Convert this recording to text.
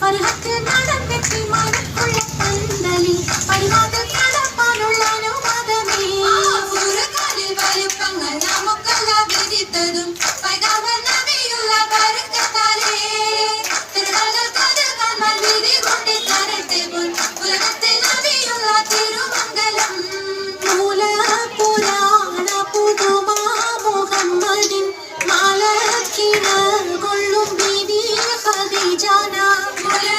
วันรักเธอนั้น জানা বলে